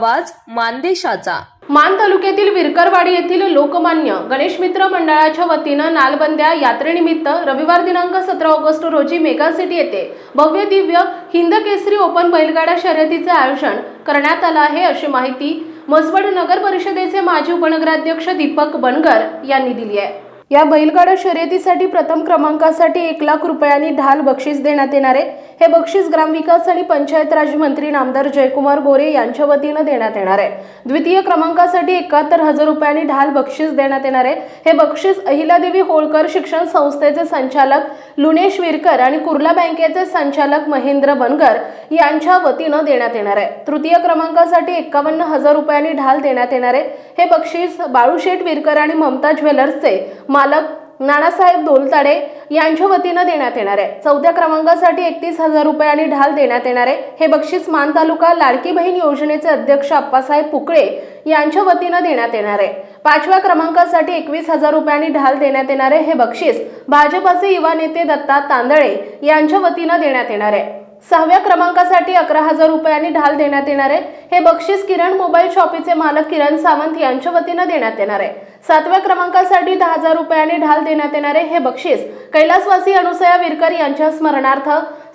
आवाज मानदेशाचा. मान तालुक्यातील विरकरवाडी येथील लोकमान्य गणेश मित्र मंडळाच्या वतीनं नालबंद्या यात्रेनिमित्त रविवार दिनांक सतरा ऑगस्ट रोजी मेगा सिटी येथे भव्य दिव्य हिंद केसरी ओपन बैलगाडा शर्यतीचे आयोजन करण्यात आलं आहे अशी माहिती मसवड नगर परिषदेचे माजी उपनगराध्यक्ष दीपक बनगर यांनी दिली आहे. या बैलगाडा शर्यतीसाठी प्रथम क्रमांकासाठी एक लाख रुपयांनी ढाल बक्षीस देण्यात येणार आहे. हे बक्षीस ग्रामविकास आणि पंचायत राज मंत्री नामदार जयकुमार गोरे यांच्या वतीनं देण्यात येणार आहे. द्वितीय क्रमांकासाठी एकाहत्तर हजार रुपयांनी ढाल बक्षीस देण्यात येणार आहे. हे बक्षीस अहिलादेवी होळकर शिक्षण संस्थेचे संचालक लुनेश विरकर आणि कुर्ला बँकेचे संचालक महेंद्र बनगर यांच्या वतीनं देण्यात येणार आहे. तृतीय क्रमांकासाठी एकावन्न हजार रुपयांनी ढाल देण्यात येणार आहे. हे बक्षीस बाळूशेठ विरकर आणि ममता ज्वेलर्सचे मालक नानासाहेब दोलताडे यांच्या वतीनं देण्यात येणार आहे. चौथ्या क्रमांकासाठी एकतीस हजार रुपयांनी ढाल देण्यात येणार आहे. हे बक्षीस मान तालुका लाडकी बहीण योजनेचे अध्यक्ष अप्पासाहेब पुकळे यांच्या वतीनं देण्यात येणार आहे. पाचव्या क्रमांकासाठी एकवीस हजार रुपयांनी ढाल देण्यात येणार आहे. हे बक्षीस भाजपाचे युवा नेते दत्ता तांदळे यांच्या वतीनं देण्यात येणार आहे. सहाव्या क्रमांकासाठी अकरा हजार रुपयांनी ढाल देण्यात येणार आहे. हे बक्षीस किरण मोबाईल शॉपीचे मालक किरण सावंत यांच्या वतीनं देण्यात येणार आहे. सातव्या क्रमांकासाठी दहा हजार रुपयांनी ढाल देण्यात येणारे हे बक्षीस कैलासवासी अनुसया विरकर यांच्या स्मरणार्थ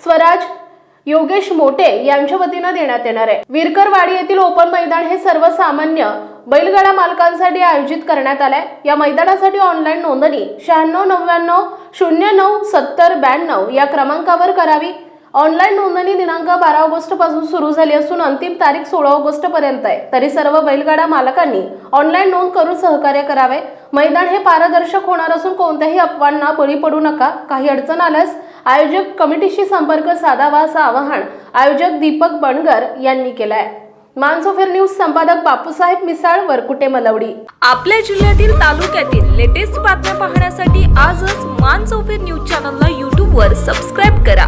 स्वराज योगेश मोटे यांच्या वतीनं देण्यात येणार आहे. विरकरवाडी येथील ओपन मैदान हे सर्वसामान्य बैलगाडा मालकांसाठी आयोजित करण्यात आलंय. या मैदानासाठी ऑनलाईन नोंदणी शहाण्णव नव्याण्णव शून्य नऊ सत्तर ब्याण्णव या क्रमांकावर करावी. ऑनलाईन नोंदणी दिनांक बारा ऑगस्टपासून सुरू झाली असून अंतिम तारीख सोळा ऑगस्ट पर्यंत आहे. तरी सर्व बैलगाडा मालकांनी ऑनलाईन नोंद करून सहकार्य करावे. मैदान हे पारदर्शक होणार असून कोणत्याही अफवांना बळी पडू नका. काही अडचण आल्यास आयोजक कमिटीशी संपर्क साधावा असं आवाहन आयोजक दीपक बणगर यांनी केलं आहे मानसोफेर न्यूज संपादक बापूसाहेब मिसाळ वरकुटे मलवडी. आपल्या जिल्ह्यातील तालुक्यातील लेटेस्ट बातम्या पाहण्यासाठी आजच मानसोफेर न्यूज चॅनलला यूट्यूबवर सबस्क्राईब करा.